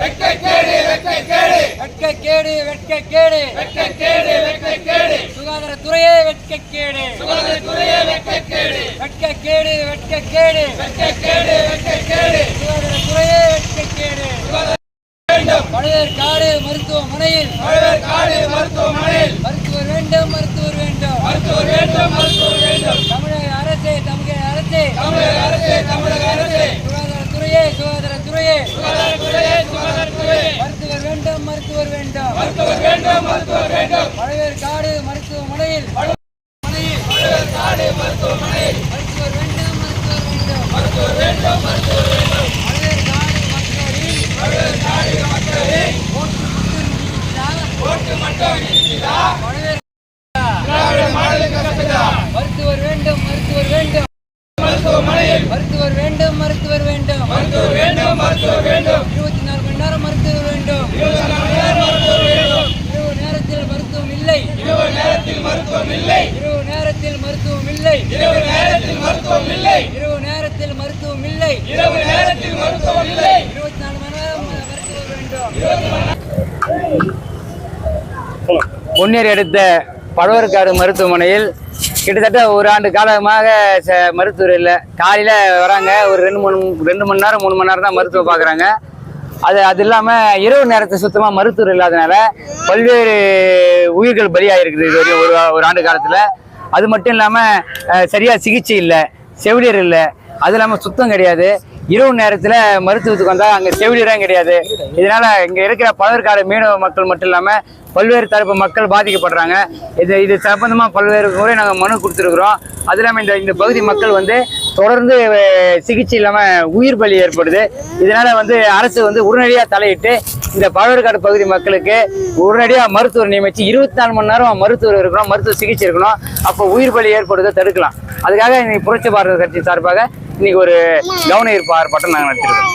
வெட்கை கேடு வெட்கை கேடு வெட்கை கேடு வெட்கை கேடு வெட்கை கேடு வெட்கை கேடு சுகாதார துறையே வெட்கை கேடு சுகாதார துறையே வெட்கை கேடு வெட்கை கேடு வெட்கை கேடு வெட்கை கேடு வெட்கை கேடு சுகாதார துறையே வெட்கை கேடு பழையர் காடு மருத்துவமனையில் பழையர் காடு மருத்துவமனையில் மருத்துவர் வேண்டும் மருத்துவர் வேண்டும் மருத்துவர் சுகாதாரத்துறையே சுகாதாரத்துறையே. சுகாதாரத்துறையே மருத்துவர் வேண்டும் மருத்துவமனையில் மருத்துவமனையில் மருத்துவர் வேண்டும் மருத்துவர் வேண்டும் மருத்துவர் வேண்டும் மருத்துவர் ஓட்டு மட்டும் இருக்கிறதா? மருத்துவர் வேண்டும் மருத்துவர் வேண்டும் மருத்துவமனையில் மருத்துவர் வேண்டும் மருத்துவர் வேண்டும் மருத்துவர் வேண்டும் மருத்துவர் வேண்டும் இருபத்தி நாலு மணி நேரம் மருத்துவர் வேண்டும் இருபத்தி நாலு மணி நேரம் மருத்துவர் வேண்டும் இரவு நேரத்தில் மருத்துவம் இல்லை இரவு நேரத்தில் மருத்துவம் இல்லை இரவு நேரத்தில் மருத்துவம் இல்லை இரவு நேரத்தில் மருத்துவம் இல்லை. இரவு நேரத்தில் மருத்துவம் இல்லை. இரவு நேரத்தில் மருத்துவம் இல்லை. இருபத்தி நாலு மணி நேரம் வேண்டும். பொன்னேரி அடுத்த பழவர்காடு மருத்துவமனையில் கிட்டத்தட்ட ஒரு ஆண்டு காலமாக ச- மருத்துவர் இல்லை. காலையில் வராங்க. ஒரு ரெண்டு மூணு ரெண்டு மணி நேரம் மூணு மணி நேரம் தான் மருத்துவம் பார்க்குறாங்க அது அது இல்லாமல் இரவு நேரத்தை சுத்தமாக மருத்துவர் இல்லாதனால பல்வேறு உயிர்கள் பலியாகிருக்குது இது வரையும் ஒரு ஒரு ஆண்டு காலத்தில். அது மட்டும் இல்லாமல் சரியாக சிகிச்சை இல்லை செவிலியர் இல்லை அது இல்லாமல் சுத்தம் கிடையாது. இரவு நேரத்தில் மருத்துவத்துக்கு வந்தால் அங்கே செவிலியரும் கிடையாது. இதனால் இங்கே இருக்கிற பலர்கால மீனவ மக்கள் மட்டும் இல்லாமல் பல்வேறு தரப்பு மக்கள் பாதிக்கப்படுறாங்க. இது இது சம்பந்தமாக பல்வேறு முறை நாங்கள் மனு கொடுத்துருக்குறோம். அது இல்லாமல் இந்த இந்த பகுதி மக்கள் வந்து தொடர்ந்து சிகிச்சை இல்லாமல் உயிர் பலி ஏற்படுது. இதனால் வந்து அரசு வந்து உடனடியாக தலையிட்டு இந்த பழவேற்காடு பகுதி மக்களுக்கு உடனடியாக மருத்துவர் நியமிச்சு இருபத்தி நாலு மணி நேரம் மருத்துவர் இருக்கணும் மருத்துவ சிகிச்சை இருக்கணும். அப்போ உயிர் பலி ஏற்படுவதை தடுக்கலாம். அதுக்காக இன்னைக்கு புரட்சி பாரத கட்சி சார்பாக இன்னைக்கு ஒரு கவன ஈர்ப்பு ஆர்ப்பாட்டம் நாங்கள் நடத்திருக்கோம்.